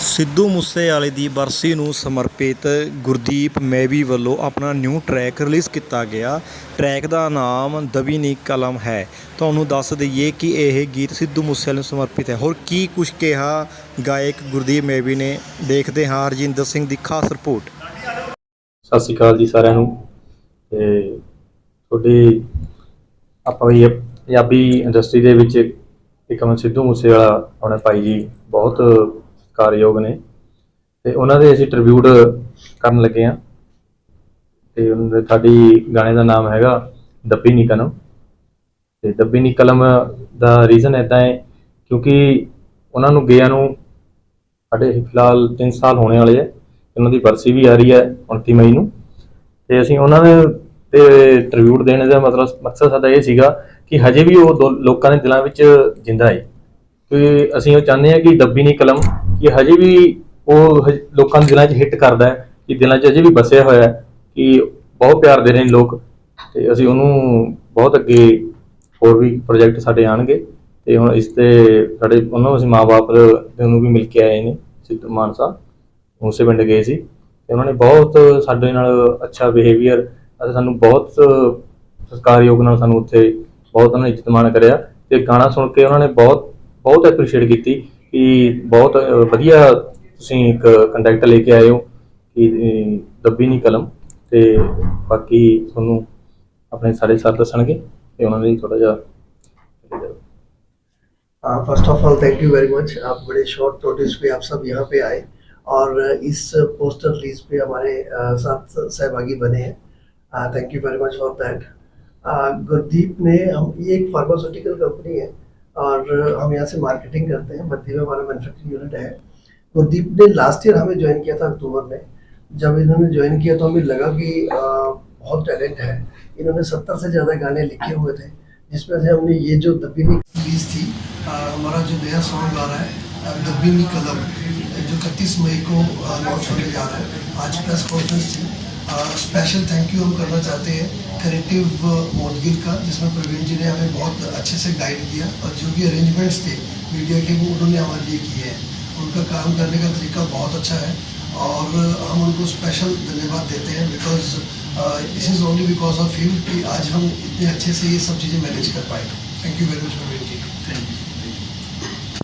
ਸਿੱਧੂ ਮੂਸੇਵਾਲੇ ਦੀ ਬਰਸੀ ਨੂੰ ਸਮਰਪਿਤ ਗੁਰਦੀਪ ਮੈਵੀ ਵੱਲੋਂ ਆਪਣਾ ਨਿਊ ਟਰੈਕ ਰਿਲੀਜ਼ ਕੀਤਾ ਗਿਆ। ਟਰੈਕ ਦਾ ਨਾਮ ਦਬੀਨੀ ਕਲਮ ਹੈ। ਤੁਹਾਨੂੰ ਦੱਸ ਦਈਏ ਕਿ ਇਹ ਗੀਤ ਸਿੱਧੂ ਮੂਸੇਵਾਲੇ ਨੂੰ ਸਮਰਪਿਤ ਹੈ। ਹੋਰ ਕੀ ਕੁਝ ਕਿਹਾ ਗਾਇਕ ਗੁਰਦੀਪ ਮੈਵੀ ਨੇ? ਦੇਖਦੇ ਹਾਂ ਹਰਜਿੰਦਰ ਸਿੰਘ ਦੀ ਖਾਸ ਰਿਪੋਰਟ। ਸਤਿ ਸ਼੍ਰੀ ਅਕਾਲ ਜੀ ਸਾਰਿਆਂ ਨੂੰ। ਤੇ ਤੁਹਾਡੀ ਆਪਾਂ ਵੀ ਪੰਜਾਬੀ ਇੰਡਸਟਰੀ ਦੇ ਵਿੱਚ ਇੱਕ ਅਮਨ ਸਿੱਧੂ ਮੂਸੇਵਾਲਾ ਆਪਣੇ ਭਾਈ ਜੀ ਬਹੁਤ ਕਾਰਯੋਗ ਨੇ ਤੇ ਉਹਨਾਂ ਦੇ ਅਸੀਂ ਟ੍ਰਿਬਿਊਟ ਕਰਨ ਲੱਗੇ ਆ ਤੇ ਉਹਨਾਂ ਦੇ ਸਾਡੀ ਗਾਣੇ ਦਾ ਨਾਮ ਹੈਗਾ ਦੱਬੀ ਨੀ ਕਲਮ ਤੇ ਦੱਬੀ ਨੀ ਕਲਮ ਦਾ ਰੀਜ਼ਨ ਇਦਾਂ ਹੈ ਕਿਉਂਕਿ ਉਹਨਾਂ ਨੂੰ ਗਿਆ ਨੂੰ ਸਾਡੇ ਫਿਲਹਾਲ 3 ਸਾਲ ਹੋਣੇ ਵਾਲੇ ਹੈ ਉਹਨਾਂ ਦੀ ਬਰਸੀ ਵੀ ਆ ਰਹੀ ਹੈ 29 ਮਈ ਨੂੰ। ਤੇ ਅਸੀਂ ਉਹਨਾਂ ਦੇ ਤੇ ਟ੍ਰਿਬਿਊਟ ਦੇਣ ਦਾ ਮਤਲਬ ਮਕਸਦ ਸਾਡਾ ਇਹ ਸੀਗਾ ਕਿ ਹਜੇ ਵੀ ਉਹ ਦੋ- ਲੋਕਾਂ ਦੇ ਦਿਲਾਂ ਵਿੱਚ ਜਿੰਦਾ ਹੈ ਕਿ ਅਸੀਂ ਉਹ ਚਾਹੁੰਦੇ ਹਾਂ ਕਿ ਦੱਬੀ ਨਹੀਂ ਕਲਮ, ਕਿ ਹਜੇ ਵੀ ਉਹ ਹਜ- ਲੋਕਾਂ ਦੇ ਦਿਲਾਂ 'ਚ ਹਿੱਟ ਕਰਦਾ ਹੈ, ਕਿ ਦਿਲਾਂ 'ਚ ਅਜੇ ਵੀ ਵਸਿਆ ਹੋਇਆ ਹੈ ਕਿ ਬਹੁਤ ਪਿਆਰ ਦੇ ਰਹੇ ਨੇ ਲੋਕ। ਤੇ ਅਸੀਂ ਉਹਨੂੰ ਬਹੁਤ ਅੱਗੇ ਹੋਰ ਵੀ ਪ੍ਰੋਜੈਕਟ ਸਾਡੇ ਆਣਗੇ। ਤੇ ਹੁਣ ਇਸ ਤੇ ਸਾਡੇ ਉਹਨਾਂ ਨੂੰ ਅਸੀਂ ਮਾਪੇ ਉਹਨੂੰ ਵੀ ਮਿਲ ਕੇ ਆਏ ਨੇ, ਸਿੱਧੂ ਮਾਨਸਾ ਉਸੇ ਪਿੰਡ ਗਏ ਸੀ। ਤੇ ਉਹਨਾਂ ਨੇ ਬਹੁਤ ਸਾਡੇ ਨਾਲ ਅੱਛਾ ਬਿਹੇਵੀਅਰ ਅਤੇ ਸਾਨੂੰ ਬਹੁਤ ਸਤਿਕਾਰਯੋਗ ਨਾਲ ਸਾਨੂੰ ਉੱਥੇ ਬਹੁਤ ਉਹਨਾਂ ਨੇ ਇੱਜ਼ਤ ਮਾਣ ਕਰਿਆ ਤੇ ਗਾਣਾ ਸੁਣ ਕੇ ਉਹਨਾਂ ਨੇ ਬਹੁਤ ਬਹੁਤ ਐਪਰੀਸ਼ੀਏਟ ਕੀਤੀ ਕਿ ਬਹੁਤ ਅ, ਵਧੀਆ ਤੁਸੀਂ ਇੱਕ ਕੰਟੈਕਟ ਲੈ ਕੇ ਆਏ ਹੋ ਕਿ ਅ, ਦੱਬੀ ਨਹੀਂ ਕਲਮ ਤੇ ਬਾਕੀ ਤੁਹਾਨੂੰ ਆਪਣੇ ਸਾਰੇ ਸਰ ਦੱਸਣਗੇ ਤੇ ਉਹਨਾਂ ਨੇ ਥੋੜਾ ਜਿਹਾ first of all thank you very much आप बड़े शॉर्ट नोटिस पे आप सब यहाँ पे आए और इस पोस्टर रिलीज पे हमारे अ, साथ सहभागी बने हैं thank you very much for that Gurdeep ने हम ये एक फार्मास्यूटिकल कंपनी है और हम यहाँ से मार्केटिंग करते हैं बद्दी में हमारा मैन्युफैक्चरिंग यूनिट है। गुरदीप ने लास्ट ईयर हमें ज्वाइन किया था अक्टूबर में। जब इन्होंने ज्वाइन किया तो हमें लगा कि अ, बहुत टैलेंट है। इन्होंने सत्तर से ज़्यादा गाने लिखे हुए थे जिसमें से हमने ये जो दबीनी रिलीज़ थी अ, हमारा जो नया सॉन्ग आ रहा है दबीनी कदम जो इकतीस मई को लॉन्च होने जा रहा है। आज प्रेस कॉन्फ्रेंस थी। स्पेशल थैंक यू हम करना चाहते हैं क्रिएटिव मोडगिल का, जिसमें प्रवीण जी ने हमें बहुत अच्छे से गाइड किया और जो भी अरेंजमेंट्स थे मीडिया के, वो उन्होंने हमारे लिए किए हैं। उनका काम करने का तरीका बहुत अच्छा है और हम उनको स्पेशल धन्यवाद देते हैं because this is only because of him कि आज हम इतने अच्छे से ये सब चीज़ें मैनेज कर पाए। Thank you very much Praveen